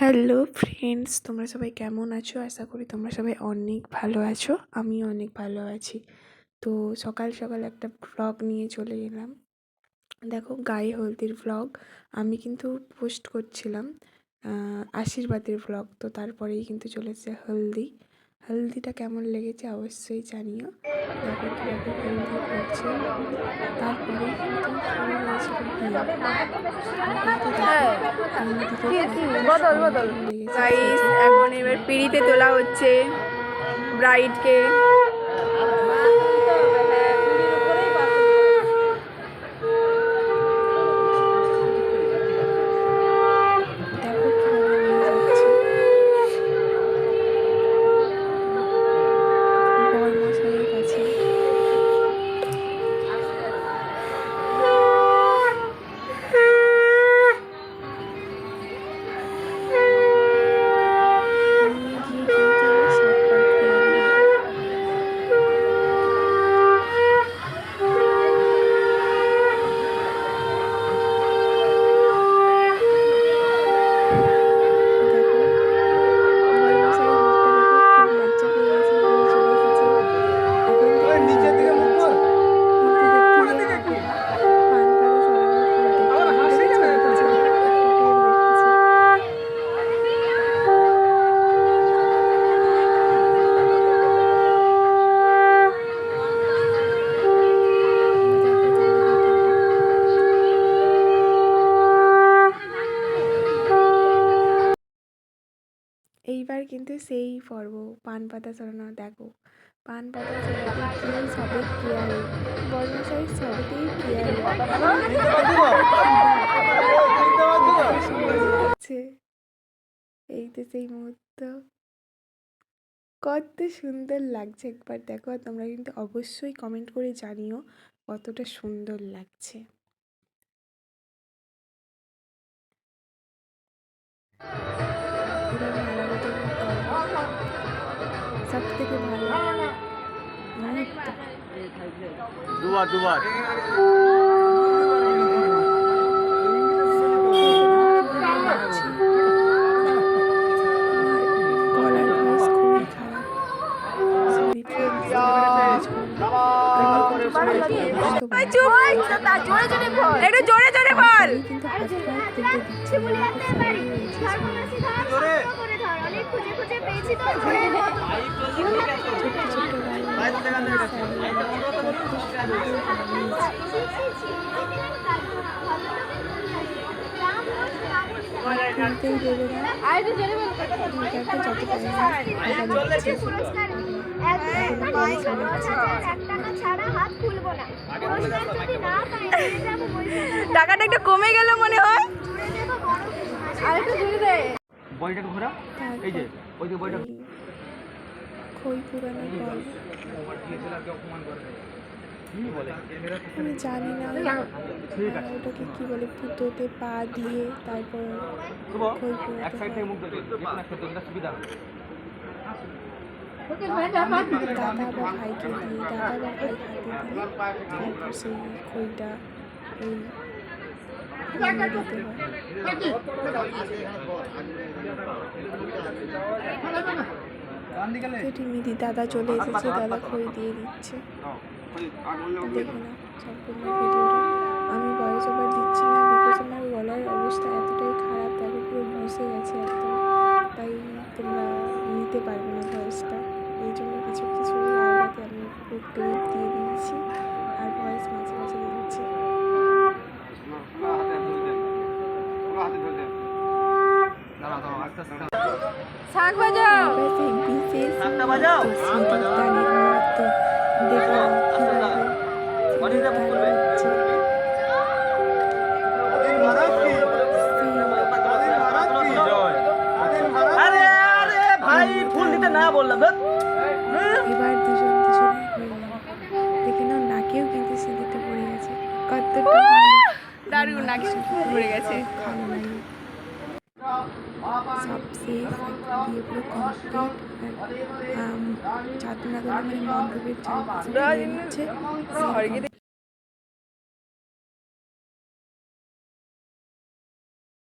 Hello friends তোমরা সবাই কেমন আছো? আশা করি তোমরা সবাই অনেক ভালো আছো। আমিও অনেক ভালো আছি। তো সকাল সকাল একটা ভ্লগ নিয়ে চলে এলাম। দেখো, গায়ে হলদির ভ্লগ আমি কিন্তু পোস্ট করছিলাম আশীর্বাদের ভ্লগ তো তারপরেই কিন্তু চলেছে হলদি। হলদিটা কেমন লেগেছে অবশ্যই জানিও। দেখো কীভাবে হলদি করছে। তারপরেই কিন্তু বদল বদল। এখন এবার পিড়িতে তোলা হচ্ছে ব্রাইডকে কিন্তু সেই পর্ব। পান পাতা ছড়ানো, দেখো। পান পাতা ছড়াতে সবে কেয়ারে? বর্ণশাই সবেতেই কেয়ারে। এই তো সেই মুহূর্ত। কত সুন্দর লাগছে একবার দেখো। আর তোমরা কিন্তু অবশ্যই কমেন্ট করে জানিও কতটা সুন্দর লাগছে। এবার সব থেকে ভালো। মুহূর্ত দুবার দুবার। একটু জোরে জোরে বল। এটাকে যত পারে দিচ্ছে টাকাটা একটু কমে গেল মনে হয়। আরেকটু জোরে দে। বইটাকে ঘোরা। এই যে ওই যে বইটা খই পুরানো গল্প আমি জানি না। ওটাকে কি বলে? পুতোতে পা দিয়ে তারপর খই পুরাতে হয়। সুবিধা দাদা বা ভাইকে দিয়ে দাদা বা ভাই হাতে দিয়ে তারপর সেই খইটা এই হয় মিদি দাদা চলে এসেছে, দাদা খই দিয়ে দিচ্ছে। দেখে না আমি ভয়েস ওভার দিচ্ছি না বিকজ আমার গলার অবস্থা এতটাই খারাপ দেখো পুরো বসে গেছে একদম। তাই তোমরা নিতে পারবে না ভয়েসটা এই জন্য কিছু কিছু জায়গাতে আমি ক্লিপ দিয়ে দিয়েছি। আর ভয়েস মাঝে মাঝে দিচ্ছি শাক বাজাও এবার সেই বিশেষ শাকটা বাজাও। সিঁদুর দানের মুহূর্ত দেখো কীভাবে সিঁদুর দান হচ্ছে আরে আরে ভাই ফুল দিতে না বললাম। এবার দুজন দুজনে দেখে নাও নাকেও কিন্তু সিঁদুরটা পড়ে গেছে। কতটা দারুণ নাকি ঘুরে গেছে। ভালো লাগে সব শেষ দিয়ে পুরো কমপ্লিট চাঁদনাগর মানে মণ্ডপের চারপাশে